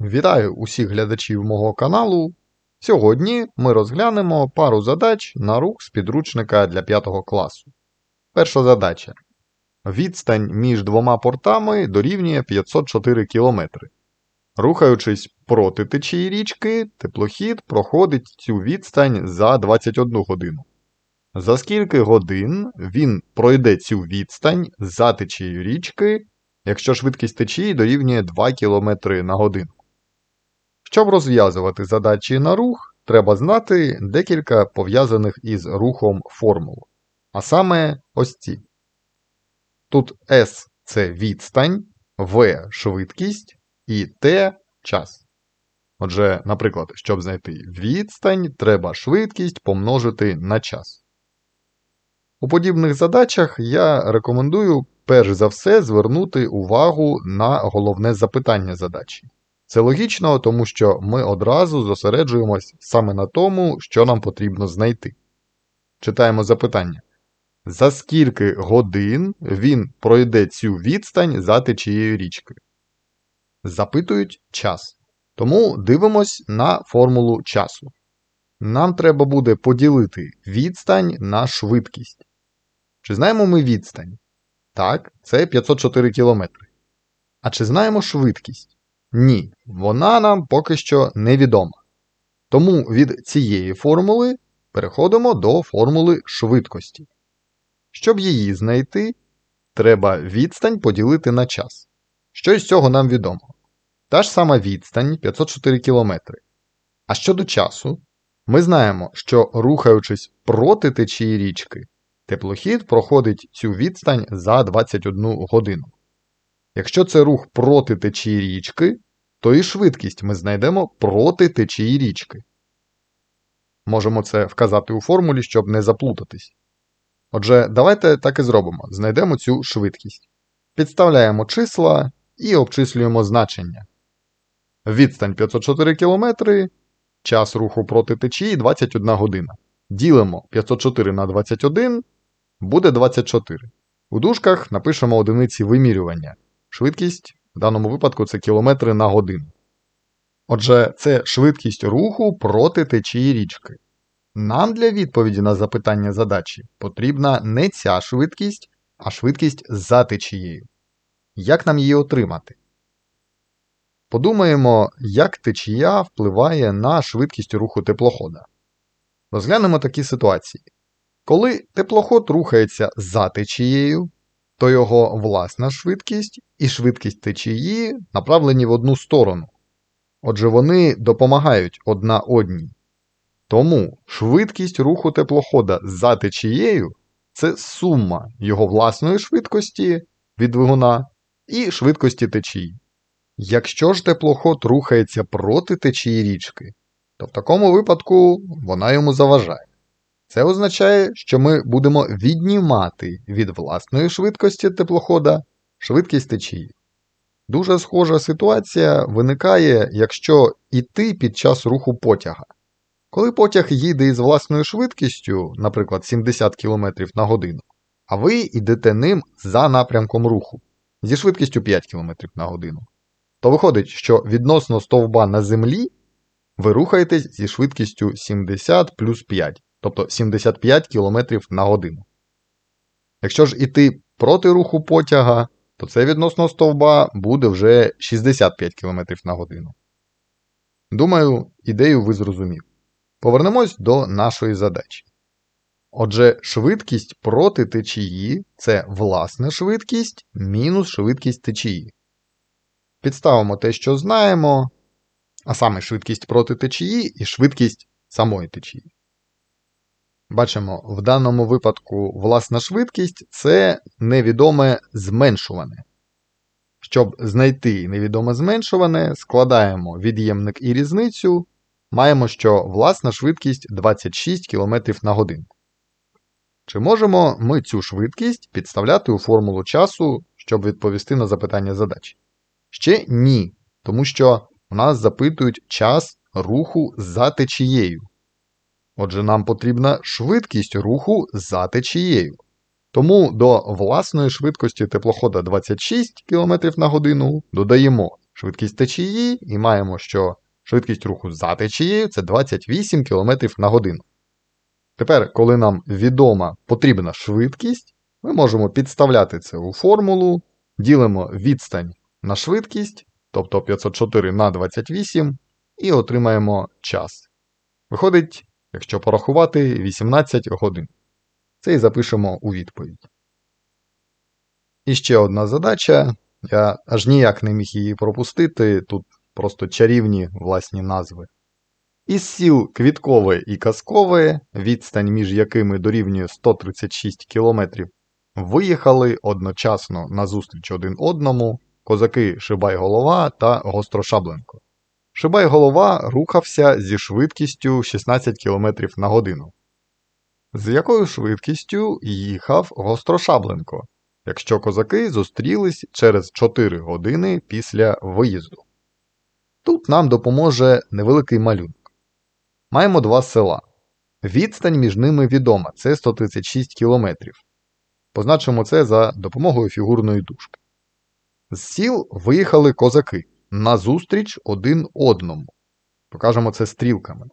Вітаю усіх глядачів мого каналу. Сьогодні ми розглянемо пару задач на рух з підручника для 5 класу. Перша задача. Відстань між двома портами дорівнює 504 км. Рухаючись проти течії річки, теплохід проходить цю відстань за 21 годину. За скільки годин він пройде цю відстань за течією річки, якщо швидкість течії дорівнює 2 км на годину? Щоб розв'язувати задачі на рух, треба знати декілька пов'язаних із рухом формул. А саме ось ці. Тут S це відстань, V швидкість і T час. Отже, наприклад, щоб знайти відстань, треба швидкість помножити на час. У подібних задачах я рекомендую перш за все звернути увагу на головне запитання задачі. Це логічно, тому що ми одразу зосереджуємось саме на тому, що нам потрібно знайти. Читаємо запитання. За скільки годин він пройде цю відстань за течією річки? Запитують час. Тому дивимось на формулу часу. Нам треба буде поділити відстань на швидкість. Чи знаємо ми відстань? Так, це 504 км. А чи знаємо швидкість? Ні, вона нам поки що невідома. Тому від цієї формули переходимо до формули швидкості. Щоб її знайти, треба відстань поділити на час. Що із цього нам відомо? Та ж сама відстань 504 км. А щодо часу, ми знаємо, що рухаючись проти течії річки, теплохід проходить цю відстань за 21 годину. Якщо це рух проти течії річки, то і швидкість ми знайдемо проти течії річки. Можемо це вказати у формулі, щоб не заплутатись. Отже, давайте так і зробимо. Знайдемо цю швидкість. Підставляємо числа і обчислюємо значення. Відстань 504 км, час руху проти течії 21 година. Ділимо 504 на 21, буде 24. У дужках напишемо одиниці вимірювання. Швидкість в даному випадку це кілометри на годину. Отже, це швидкість руху проти течії річки. Нам для відповіді на запитання задачі потрібна не ця швидкість, а швидкість за течією. Як нам її отримати? Подумаємо, як течія впливає на швидкість руху теплохода. Розглянемо такі ситуації. Коли теплоход рухається за течією, то його власна швидкість і швидкість течії направлені в одну сторону. Отже, вони допомагають одна одній. Тому швидкість руху теплохода за течією це сума його власної швидкості від двигуна і швидкості течії. Якщо ж теплоход рухається проти течії річки, то в такому випадку вона йому заважає. Це означає, що ми будемо віднімати від власної швидкості теплохода швидкість течії. Дуже схожа ситуація виникає, якщо йти під час руху потяга. Коли потяг їде із власною швидкістю, наприклад, 70 км на годину, а ви йдете ним за напрямком руху зі швидкістю 5 км на годину, то виходить, що відносно стовба на землі ви рухаєтесь зі швидкістю 70 плюс 5 тобто 75 км на годину. Якщо ж іти проти руху потяга, то це відносно стовба буде вже 65 км на годину. Думаю, ідею ви зрозуміли. Повернемось до нашої задачі. Отже, швидкість проти течії це власна швидкість мінус швидкість течії. Підставимо те, що знаємо, а саме швидкість проти течії і швидкість самої течії. Бачимо, в даному випадку власна швидкість це невідоме зменшуване. Щоб знайти невідоме зменшуване, складаємо від'ємник і різницю. Маємо, що власна швидкість 26 км на годину. Чи можемо ми цю швидкість підставляти у формулу часу, щоб відповісти на запитання задачі? Ще ні, тому що у нас запитують час руху за течією. Отже, нам потрібна швидкість руху за течією. Тому до власної швидкості теплохода 26 км на годину додаємо швидкість течії і маємо, що швидкість руху за течією це 28 км на годину. Тепер, коли нам відома потрібна швидкість, ми можемо підставляти це у формулу, ділимо відстань на швидкість, тобто 504 на 28, і отримаємо час. Виходить, якщо порахувати, 18 годин. Це і запишемо у відповідь. І ще одна задача. Я аж ніяк не міг її пропустити, тут просто чарівні власні назви. Із сіл Квіткове і Казкове, відстань між якими дорівнює 136 км, виїхали одночасно на зустріч один одному козаки Шибай-Голова та Гострошабленко. Шибай-Голова рухався зі швидкістю 16 км на годину. З якою швидкістю їхав Гострошабленко, якщо козаки зустрілись через 4 години після виїзду? Тут нам допоможе невеликий малюнок. Маємо два села. Відстань між ними відома це 136 км. Позначимо це за допомогою фігурної дужки. З сіл виїхали козаки назустріч один одному. Покажемо це стрілками.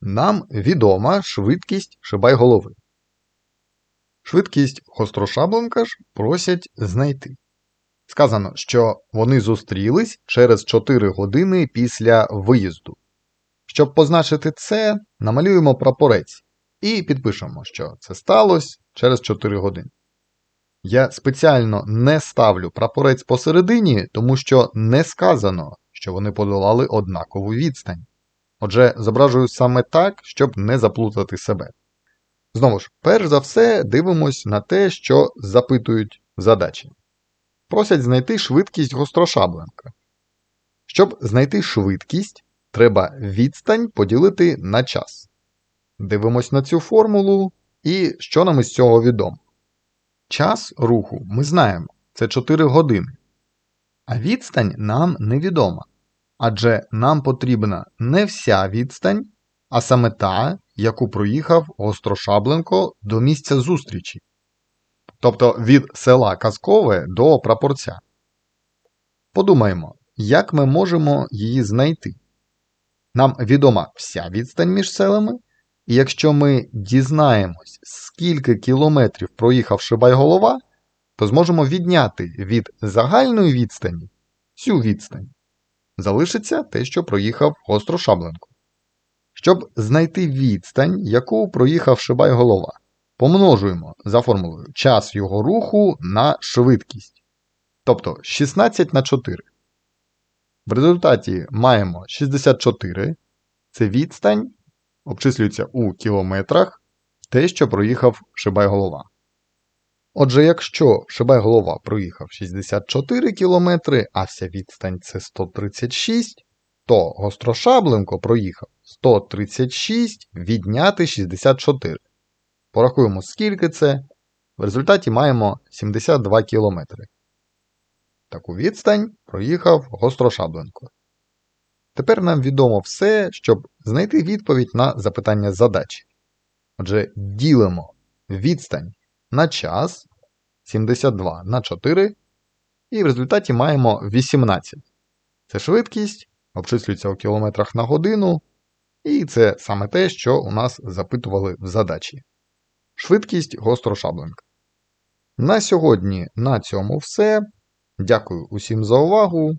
Нам відома швидкість шибайголови. Швидкість Гострошабленка ж просять знайти. Сказано, що вони зустрілись через 4 години після виїзду. Щоб позначити це, намалюємо прапорець і підпишемо, що це сталося через 4 години. Я спеціально не ставлю прапорець посередині, тому що не сказано, що вони подолали однакову відстань. Отже, зображую саме так, щоб не заплутати себе. Знову ж, перш за все, дивимось на те, що запитують задачі. Просять знайти швидкість гострошабленка. Щоб знайти швидкість, треба відстань поділити на час. Дивимось на цю формулу і що нам із цього відомо. Час руху ми знаємо це 4 години. А відстань нам невідома. Адже нам потрібна не вся відстань, а саме та, яку проїхав Гострошабленко до місця зустрічі. Тобто від села Казкове до прапорця. Подумаємо, як ми можемо її знайти. Нам відома вся відстань між селами, і якщо ми дізнаємось, скільки кілометрів проїхав Шибайголова, то зможемо відняти від загальної відстані всю відстань. Залишиться те, що проїхав Гострошабленко. Щоб знайти відстань, яку проїхав Шибайголова, помножуємо за формулою час його руху на швидкість. Тобто 16 на 4. В результаті маємо 64. Це відстань, обчислюється у кілометрах, те, що проїхав Шибайголова. Отже, якщо Шибайголова проїхав 64 км, а вся відстань це 136, то Гострошабленко проїхав 136 відняти 64. Порахуємо, скільки це. В результаті маємо 72 км. Таку відстань проїхав Гострошабленко. Тепер нам відомо все, щоб знайти відповідь на запитання задачі. Отже, ділимо відстань на час 72 на 4, і в результаті маємо 18. Це швидкість, обчислюється у кілометрах на годину, і це саме те, що у нас запитували в задачі. Швидкість гострошабленка. На сьогодні на цьому все. Дякую усім за увагу